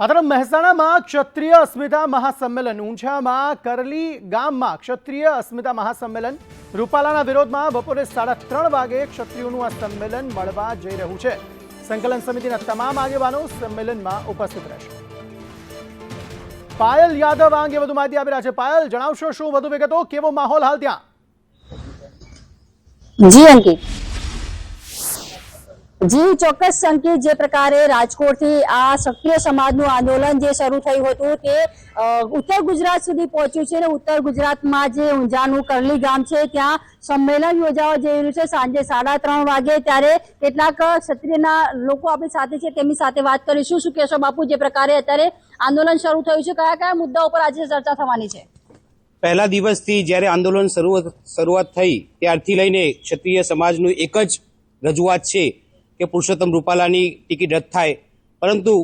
આ તરફ મહેસાણામાં ક્ષત્રિય અસ્મિતા મહાસંમેલન, ઊંઝામાં કરલી ગામમાં ક્ષત્રિય અસ્મિતા મહાસંમેલન, રૂપાલાના વિરોધમાં બપોરે સાડા ત્રણ વાગે ક્ષત્રિયોનું આ સંમેલન મળવા જઈ રહ્યું છે. સંકલન સમિતિના તમામ આગેવાનો સંમેલનમાં ઉપસ્થિત રહેશે. પાયલ યાદવ આ અંગે વધુ માહિતી આપી રહ્યા છે. પાયલ, જણાવશો શું? વધુ વિગતો? કેવો માહોલ હાલ ત્યાં? જી અંકિત. જી, ચોક્કસ સંકેત જે પ્રકારે રાજકોટથી આ ક્ષત્રિય સમાજનું આંદોલન જે શરૂ થયું હતું તે ઉત્તર ગુજરાત સુધી પહોંચ્યું છે અને ઉત્તર ગુજરાતમાં જે ઊંઝાનું કરલી ગામ છે, ત્યાં સંમેલન યોજાવા જઈ રહ્યું છે. સાંજે સાડા ત્રણ વાગે ત્યારે કેટલાક ક્ષત્રિયના લોકો આપણી સાથે છે, તેમની સાથે વાત કરીશું. શું કહેશો બાપુ, જે પ્રકારે અત્યારે આંદોલન શરૂ થયું છે? કયા કયા મુદ્દા ઉપર આજે ચર્ચા થવાની છે? પહેલા દિવસથી જ્યારે આંદોલન શરૂઆત થઈ, ત્યારથી લઈને ક્ષત્રિય સમાજનું એક જ રજૂઆત છે કે પુરુષોત્તમ રૂપાલાની ટિકિટ રદ થાય. પરંતુ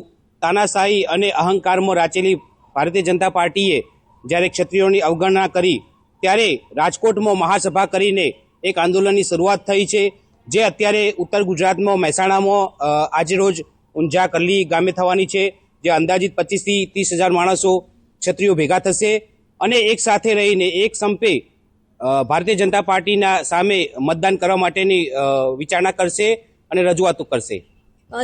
તાનાશાહી અને અહંકારમાં રાચેલી ભારતીય જનતા પાર્ટીએ જ્યારે ક્ષત્રિયોની અવગણના કરી, ત્યારે રાજકોટમાં મહાસભા કરીને એક આંદોલનની શરૂઆત થઈ છે, જે અત્યારે ઉત્તર ગુજરાતમાં મહેસાણામાં આજે રોજ ઊંઝા કરલી ગામે થવાની છે જે અંદાજિત પચીસથી ત્રીસ હજાર માણસો ક્ષત્રિયો ભેગા થશે. અને એક સાથે રહીને એક સંપે ભારતીય જનતા પાર્ટીના સામે મતદાન કરવા માટેની વિચારણા કરશે. અને રજૂઆતો કરશે.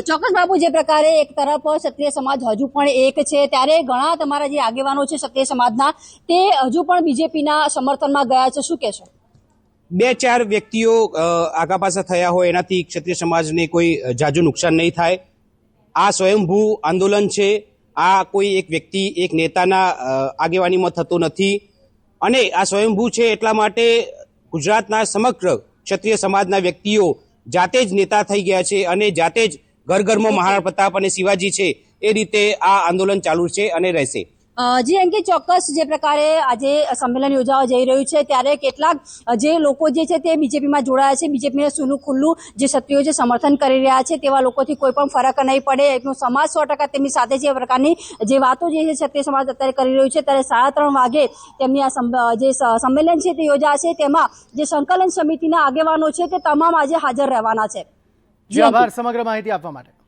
ચોક્કસ બાબુ જે પ્રકારે એક તરફ ક્ષત્રિય સમાજ હજુ પણ એક છે ત્યારે ઘણા તમારા જે આગેવાનો છે ક્ષત્રિય સમાજના તે હજુ પણ બીજેપીના સમર્થનમાં ગયા છે. શું કહેશો? બે ચાર વ્યક્તિઓ આગા પાછા થયા હોય એનાથી ક્ષત્રિય સમાજને કોઈ જાજુ નુકસાન નહીં થાય. આ સ્વયંભૂ આંદોલન છે. આ કોઈ એક વ્યક્તિ એક નેતાના આગેવાનીમાં થતું નથી. અને આ સ્વયંભૂ છે એટલા માટે ગુજરાતના સમગ્ર ક્ષત્રિય સમાજના વ્યક્તિઓ જાતે જ નેતા થઈ ગયા છે અને જાતે જ ઘર ઘરમાં મહારાણા પ્રતાપ અને શિવાજી છે એ રીતે આ આંદોલન ચાલુ છે અને રહેશે. જી અંકિત ચોક્કસ જે પ્રકારે આજે સંમેલન યોજાવા જઈ રહ્યું છે, ત્યારે કેટલાક જે લોકો જે છે તે બીજેપીમાં જોડાયા છે, બીજેપીને સુનું ખુલ્લું જે શક્તિઓ જે સમર્થન કરી રહ્યા છે, તેવા લોકોથી કોઈ પણ ફરક નહીં પડે. એમનો સમાજ સો ટકા તેમની સાથે જે પ્રકારની જે વાતો જે છે ક્ષત્રિય સમાજ અત્યારે કરી રહ્યું છે. ત્યારે સાડા ત્રણ વાગે તેમની આ જે સંમેલન છે તે યોજાશે. તેમાં જે સંકલન સમિતિના આગેવાનો છે તે તમામ આજે હાજર રહેવાના છે. સમગ્ર માહિતી આપવા માટે.